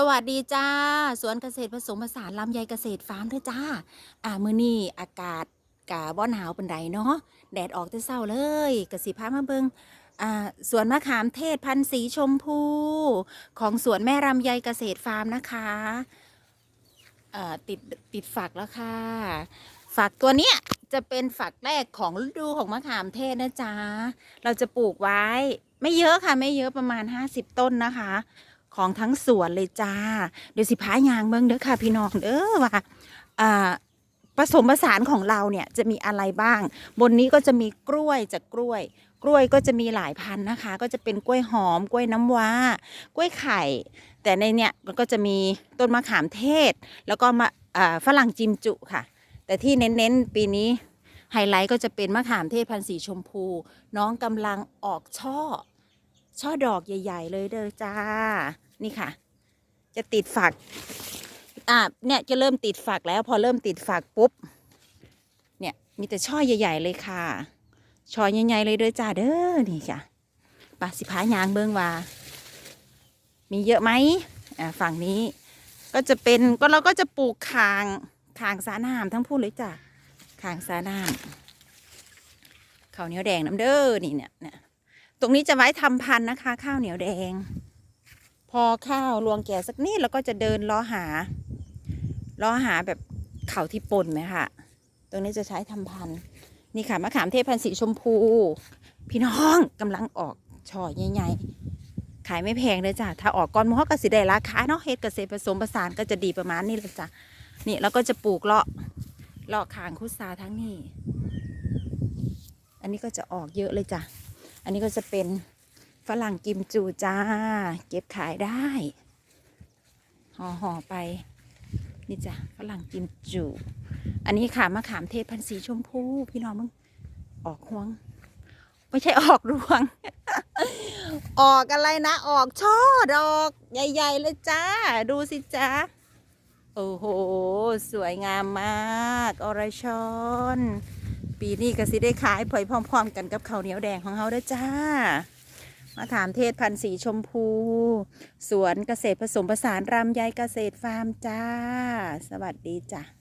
สวัสดีจ้า สวนเกษตรผสมผสานลำไยเกษตรฟาร์มเด้อจ้า อ่ามือนี้อากาศกะบ่หนาวเปานใดเนาะแดดออกแต่เช้าเลยกสิพามาเบิงอ่าสวนมะขามเทศพันธุ์สีชมพู ของสวนแม่รำไยเกษตรฟาร์มนะคะอ่าติดติดฝักแล้วค่ะ ฝักตัวเนี้ยจะเป็นฝักแรกของฤดูของมะขามเทศนะจ๊ะเราจะปลูกไว้ไม่เยอะค่ะไม่เยอะประมาณ 50 ต้นนะคะ ของทั้งสวนเลยจ้า เดี๋ยวสิพายางเบิ่งเด้อค่ะ พี่น้องเด้อว่าอ่าผสมผสานของเราเนี่ยจะมีอะไรบ้าง บนนี้ก็จะมีกล้วยจากกล้วย กล้วยก็จะมีหลายพันธุ์นะคะ ก็จะเป็นกล้วยหอม กล้วยน้ำว้า กล้วยไข่ แต่ในเนี่ยมันก็จะมีต้นมะขามเทศ แล้วก็มะอ่าฝรั่งจิมจุค่ะ แต่ที่เน้นๆปีนี้ไฮไลท์ก็จะเป็นมะขามเทศพันธุ์สีชมพู น้องกำลังออกช่อ ช่อดอกใหญ่ ๆ เลยเด้อจ้า นี่ค่ะ จะติดฝัก อ่าเนี่ยจะเริ่มติดฝักแล้ว พอเริ่มติดฝักปุ๊บ เนี่ยมีแต่ช่อใหญ่ ๆ เลยค่ะ ช่อใหญ่ๆเลยเด้อจ้าเด้อนี่ค่ะปาสิพายางเบิ้งว่ามีเยอะไหมอ่าฝั่งนี้ ก็จะเป็นก็เราก็จะปลูกคางคางสาน้ำทั้งพูดเลยจ้ะคางสาน้ำข้าวเหนียวแดงน้ำเด้อนี่เนี่ยเนี่ย ตรงนี้จะไว้ทำพันธุ์นะคะ ข้าวเหนียวแดง พอข้าวรวงแก่สักนิดเราก็จะเดินล้อหาล้อหาแบบเขาที่ปนไหมคะตรงนี้จะใช้ทำพันธุ์นี่ค่ะมะขามเทศพันธุ์สีชมพู พี่น้องกำลังออกช่อใหญ่ๆขายไม่แพงเลยจ้ะถ้าออกก้อนมอก็สิได้ราคาเนาะเฮ็ดเกษตรผสมผสานก็จะดีประมาณนี้เลยจ้ะนี่แล้วก็จะปลูกเลาะเลาะขางคุซาทั้งนี้ อันนี้ก็จะออกเยอะเลยจ้ะ อันนี้ก็จะเป็นฝรั่งกิมจูจ้า เก็บขายได้ห่อห่อๆไป นี่จ้ะฝรั่งกิมจู อันนี้ค่ะมะขามเทศพันธุ์สีชมพูพี่น้องมึงออกห่วง ไม่ใช่ออกรวง ออกอะไรนะ ออกช่อดอกใหญ่ ๆ เลยจ้า ดูสิจ้าโอ้โห สวยงามมาก อรชอน ปีนี้ก็สิได้ขายผอยพร้อม ๆ กันกับข้าวเหนียวแดงของเขาด้จ้า มาถามเทศพันธุ์สีชมพู สวนเกษตรผสมผสานรำไยเกษตรฟาร์มจ้า สวัสดีจ้ะ